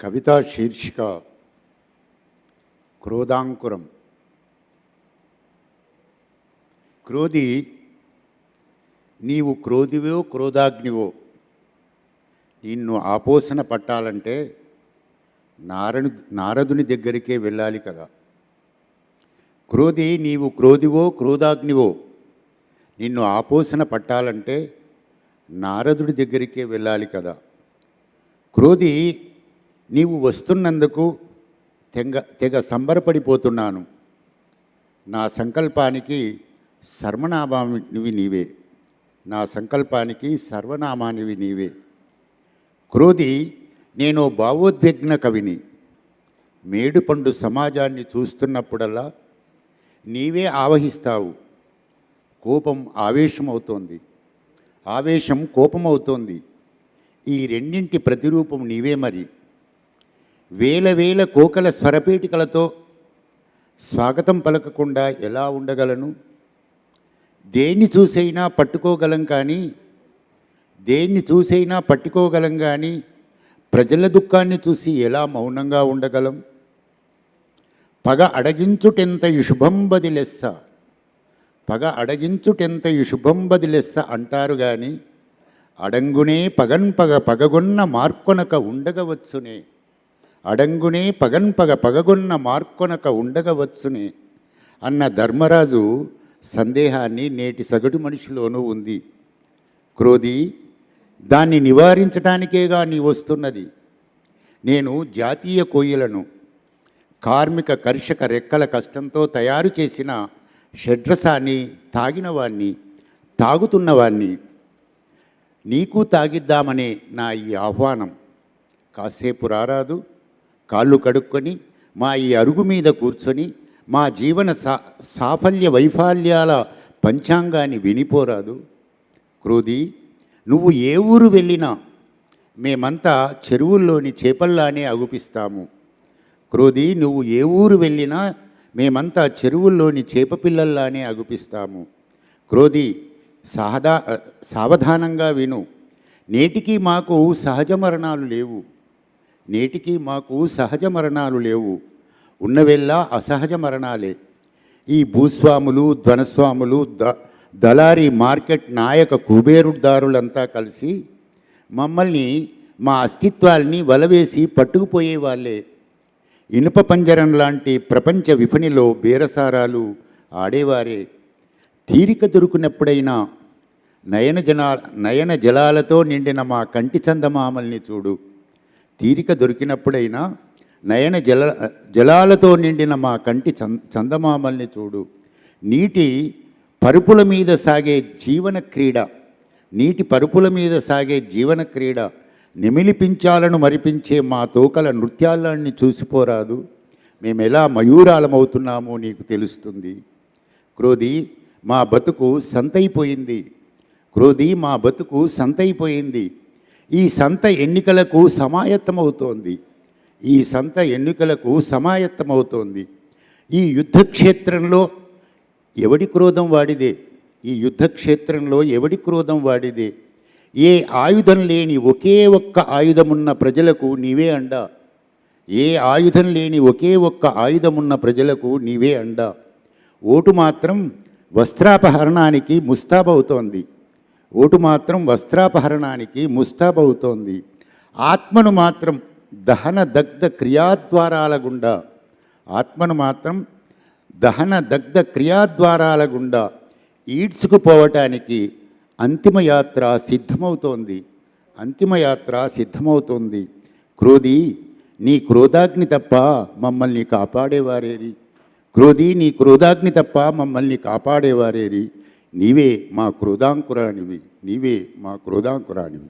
కవితా శీర్షిక క్రోధాంకురం. క్రోధి నీవు క్రోధివో క్రోధాగ్నివో నిన్ను ఆపోసన పట్టాలంటే నారణు నారదుని దగ్గరికే వెళ్ళాలి కదా. క్రోధి నీవు క్రోధివో క్రోధాగ్నివో నిన్ను ఆపోసన పట్టాలంటే నారదుడి దగ్గరికే వెళ్ళాలి కదా. క్రోధి నీవు వస్తున్నందుకు తెగ తెగ సంబరపడిపోతున్నాను. నా సంకల్పానికి సర్వనామానివి నీవే. నా సంకల్పానికి సర్వనామానివి నీవే. క్రోధి నేను భావోద్విగ్న కవిని. మేడుపండు సమాజాన్ని చూస్తున్నప్పుడల్లా నీవే ఆవహిస్తావు. కోపం ఆవేశమవుతోంది. ఆవేశం కోపమవుతోంది. ఈ రెండింటి ప్రతిరూపం నీవే మరి. వేల వేల కోకల స్వరపేటికలతో స్వాగతం పలకకుండా ఎలా ఉండగలను? దేన్ని చూసైనా పట్టుకోగలం కానీ దేన్ని చూసైనా పట్టుకోగలం కానీ ప్రజల దుఃఖాన్ని చూసి ఎలా మౌనంగా ఉండగలం? పగ అడగించుటెంత శుభంబది లెస్స పగ అడగించుటెంత శుభంబది లెస్స అంటారు కానీ అడంగునే పగన్ పగ పగగొన్న మార్కొనక ఉండగవచ్చునే? అడంగునే పగన్ పగ పగగొన్న మార్కొనక ఉండగవచ్చునే అన్న ధర్మరాజు సందేహాన్ని నేటి సగటు మనిషిలోనూ ఉంది. క్రోధి దాన్ని నివారించడానికేగా నీ వస్తున్నది. నేను జాతీయ కోయిలను కార్మిక కర్షక రెక్కల కష్టంతో తయారు చేసిన షడ్రసాన్ని తాగినవాణ్ణి తాగుతున్నవాణ్ణి. నీకు తాగిద్దామనే నా ఈ ఆహ్వానం. కాసేపు రారాదు. కాళ్ళు కడుక్కొని మా ఈ అరుగు మీద కూర్చొని మా జీవన సా సాఫల్య వైఫల్యాల పంచాంగాన్ని వినిపోరాదు. క్రోధి నువ్వు ఏ ఊరు వెళ్ళినా మేమంతా చెరువుల్లోని చేపల్లానే అగుపిస్తాము. క్రోధి నువ్వు ఏ ఊరు వెళ్ళినా మేమంతా చెరువుల్లోని చేప పిల్లల్లానే అగుపిస్తాము. క్రోధి సాధా సావధానంగా విను. నేటికి మాకు సహజ మరణాలు లేవు. నేటికి మాకు సహజ మరణాలు లేవు. ఉన్నవెల్లా అసహజ మరణాలే. ఈ భూస్వాములు ధ్వనస్వాములు ద దళారి మార్కెట్ నాయక కుబేరుదారులంతా కలిసి మమ్మల్ని మా అస్తిత్వాల్ని వలవేసి పట్టుకుపోయే వాళ్ళే. ఇనుప పంజరం లాంటి ప్రపంచ విఫణిలో బేరసారాలు ఆడేవారే. తీరిక దొరికినప్పుడైనా నయన జనా నయన జలాలతో నిండిన మా కంటి చందమామల్ని చూడు. తీరిక దొరికినప్పుడైనా నయన జల జలాలతో నిండిన మా కంటి చందమామల్ని చూడు. నీటి పరుపుల మీద సాగే జీవన క్రీడ నీటి పరుపుల మీద సాగే జీవన క్రీడ నిమిలిపించాలను మరిపించే మా తోకల నృత్యాలన్నీ చూసిపోరాదు. మేము ఎలా మయూరాలమవుతున్నామో నీకు తెలుస్తుంది. క్రోధి మా బతుకు సంతైపోయింది. క్రోధి మా బతుకు సంతైపోయింది. ఈ సంత ఎన్నికలకు సమాయత్తమవుతోంది. ఈ సంత ఎన్నికలకు సమాయత్తమవుతోంది. ఈ యుద్ధక్షేత్రంలో ఎవడి క్రోధం వాడిదే? ఈ యుద్ధక్షేత్రంలో ఎవడి క్రోధం వాడిదే? ఏ ఆయుధం లేని ఒకే ఒక్క ఆయుధమున్న ప్రజలకు నీవే అండా. ఏ ఆయుధం లేని ఒకే ఒక్క ఆయుధమున్న ప్రజలకు నీవే అండా. ఓటు మాత్రం వస్త్రాపహరణానికి ముస్తాబవుతోంది. ఓటు మాత్రం వస్త్రాపహరణానికి ముస్తాబవుతోంది. ఆత్మను మాత్రం దహన దగ్ధ క్రియాద్వారాల గుండా. ఆత్మను మాత్రం దహన దగ్ధ క్రియాద్వారాల గుండా ఈడ్చుకుపోవటానికి అంతిమయాత్ర సిద్ధమవుతోంది. అంతిమయాత్ర సిద్ధమవుతోంది. క్రోధి నీ క్రోధాగ్ని తప్ప మమ్మల్ని కాపాడేవారేరి. క్రోధి నీ క్రోధాగ్ని తప్ప మమ్మల్ని కాపాడేవారేరి. నీవే మా క్రోధాంకురానివి నీవే మా క్రోధాంకురానివి.